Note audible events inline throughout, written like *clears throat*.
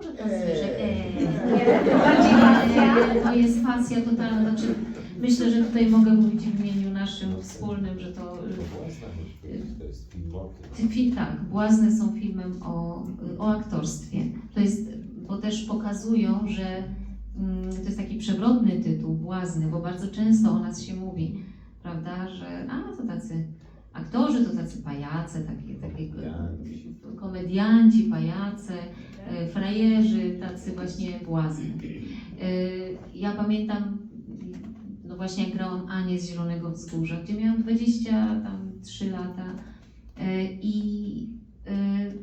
Może to słyszę. Eee. Bardziej pasja. To jest pasja totalna. Znaczy, myślę, że tutaj mogę mówić w imieniu naszym wspólnym, że to To jest Film, tak, Błazny są filmem o, o aktorstwie. To jest, bo też pokazują, że mm, to jest taki przewrotny tytuł, Błazny, bo bardzo często o nas się mówi, prawda, że a to tacy aktorzy, to tacy pajace, takie, takie Komedianci. komedianci, pajace, e, frajerzy, tacy właśnie błazni. E, Ja pamiętam, no właśnie jak grałam Anię z Zielonego Wzgórza, gdzie miałam 23 lata e, i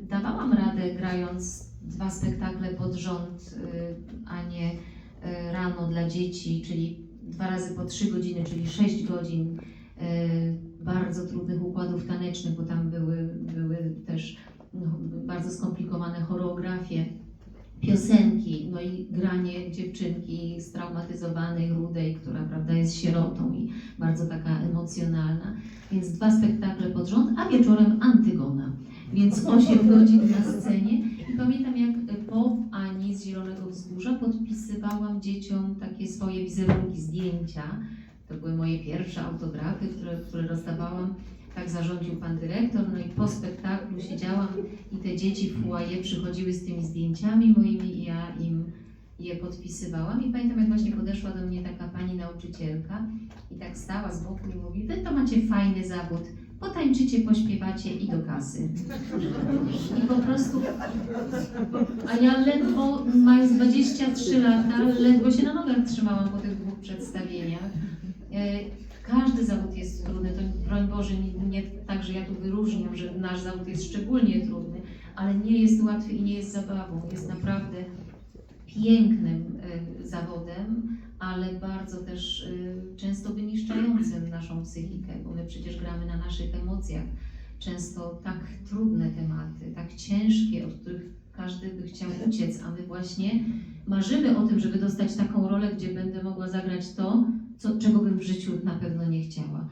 dawałam radę grając dwa spektakle pod rząd, Anię rano dla dzieci, czyli dwa razy po trzy godziny, czyli sześć godzin bardzo trudnych układów tanecznych, bo tam były, były też no, bardzo skomplikowane choreografie, piosenki, no i granie dziewczynki straumatyzowanej, rudej, która prawda, jest sierotą i bardzo taka emocjonalna. Więc dwa spektakle pod rząd, a wieczorem Antygona. Więc 8 godzin na scenie. I pamiętam, jak po Ani z Zielonego Wzgórza podpisywałam dzieciom takie swoje wizerunki, zdjęcia. To były moje pierwsze autografy, które, które rozdawałam. Tak zarządził pan dyrektor. No i po spektaklu siedziałam i te dzieci w foyer przychodziły z tymi zdjęciami moimi i ja im je podpisywałam. I pamiętam, jak właśnie podeszła do mnie taka pani nauczycielka i tak stała z boku i mówi, wy to macie fajny zawód, potańczycie, pośpiewacie i do kasy. I po prostu, a ja ledwo, mając 23 lata, ledwo się na nogach trzymałam po tych dwóch przedstawieniach. E, Każdy zawód jest trudny, to broń Boże, nie, tak, że ja tu wyróżniam, że nasz zawód jest szczególnie trudny, ale nie jest łatwy i nie jest zabawą. Jest naprawdę pięknym e, zawodem, ale bardzo też e, często wyniszczającym naszą psychikę, bo my przecież gramy na naszych emocjach. Często tak trudne tematy, tak ciężkie, od których każdy by chciał uciec, a my właśnie marzymy o tym, żeby dostać taką rolę, gdzie będę mogła zagrać to, co, czego bym w życiu na pewno nie chciała.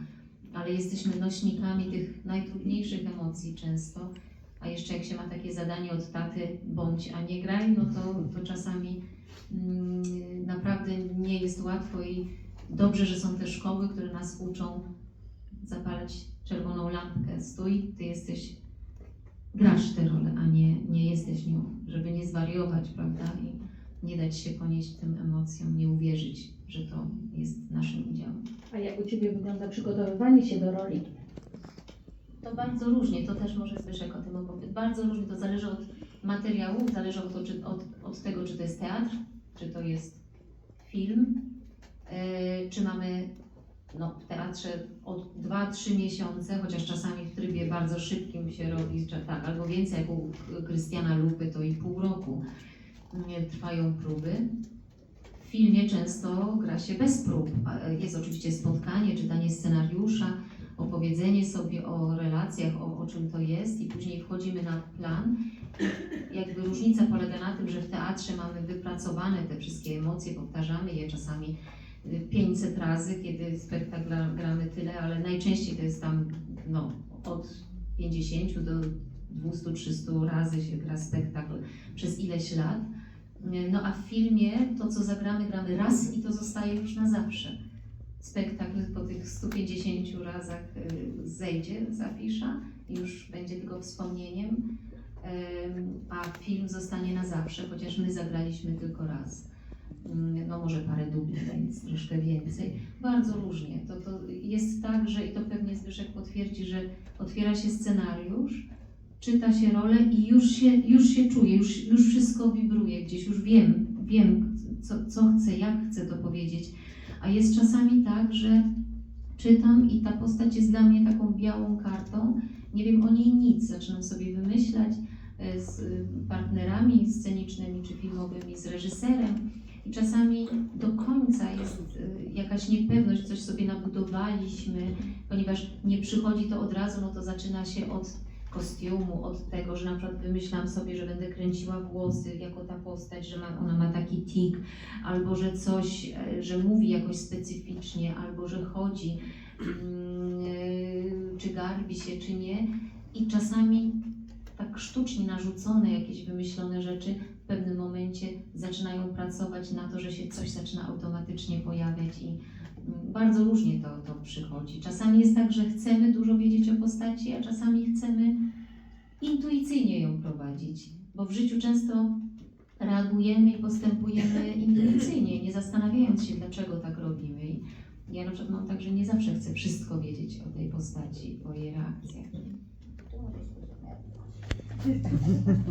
Ale jesteśmy nośnikami tych najtrudniejszych emocji często, a jeszcze jak się ma takie zadanie od taty, bądź, a nie graj, no to, to czasami mm, naprawdę nie jest łatwo i dobrze, że są te szkoły, które nas uczą zapalać czerwoną lampkę. Stój, ty jesteś, grasz tę rolę, a nie, nie jesteś nią, żeby nie zwariować, prawda? I nie dać się ponieść tym emocjom, nie uwierzyć, że to jest naszym udziałem. A jak u Ciebie wygląda przygotowywanie się do roli? To bardzo różnie, to też może Zbyszek o tym opowiedzieć. Bardzo różnie, to zależy od materiałów, zależy od, od, od tego, czy to jest teatr, czy to jest film, yy, czy mamy no, w teatrze od 2-3 miesiące, chociaż czasami w trybie bardzo szybkim się robi, czy tak, albo więcej, jak u Krystiana Lupy, to i pół roku yy, trwają próby. W filmie często gra się bez prób. Jest oczywiście spotkanie, czytanie scenariusza, opowiedzenie sobie o relacjach, o, o czym to jest i później wchodzimy na plan. Jakby różnica polega na tym, że w teatrze mamy wypracowane te wszystkie emocje, powtarzamy je czasami y, 500 razy, kiedy spektakl gra- gramy tyle, ale najczęściej to jest tam no, od 50 do 200-300 razy się gra spektakl przez ileś lat. Y, No a w filmie to, co zagramy, gramy raz i to zostaje już na zawsze spektakl po tych 150 razach y, zejdzie z afisza już będzie tylko wspomnieniem, Ym, a film zostanie na zawsze, chociaż my zagraliśmy tylko raz. Ym, No może parę dubli, więc troszkę więcej. Bardzo różnie. To, to jest tak, że i to pewnie Zbyszek potwierdzi, że otwiera się scenariusz, czyta się rolę i już się, już się czuje, już, już wszystko wibruje gdzieś, już wiem, wiem co, co chcę, jak chcę to powiedzieć. A jest czasami tak, że czytam i ta postać jest dla mnie taką białą kartą. Nie wiem o niej nic, zaczynam sobie wymyślać e, z partnerami scenicznymi czy filmowymi, z reżyserem. I czasami do końca jest y, jakaś niepewność, coś sobie nabudowaliśmy, ponieważ nie przychodzi to od razu, no to zaczyna się od kostiumu, od tego, że na przykład wymyślam sobie, że będę kręciła włosy jako ta postać, że ma, ona ma taki tik, albo że coś, e, że mówi jakoś specyficznie, albo że chodzi, mm, e, czy garbi się, czy nie. I czasami tak sztucznie narzucone jakieś wymyślone rzeczy w pewnym momencie zaczynają pracować na to, że się coś zaczyna automatycznie pojawiać i bardzo różnie to, to przychodzi. Czasami jest tak, że chcemy dużo wiedzieć o postaci, a czasami chcemy intuicyjnie ją prowadzić, bo w życiu często reagujemy i postępujemy *clears throat* intuicyjnie, nie zastanawiając się, dlaczego tak robimy. I ja na przykład mam tak, że nie zawsze chcę wszystko wiedzieć o tej postaci, o jej reakcjach. *laughs*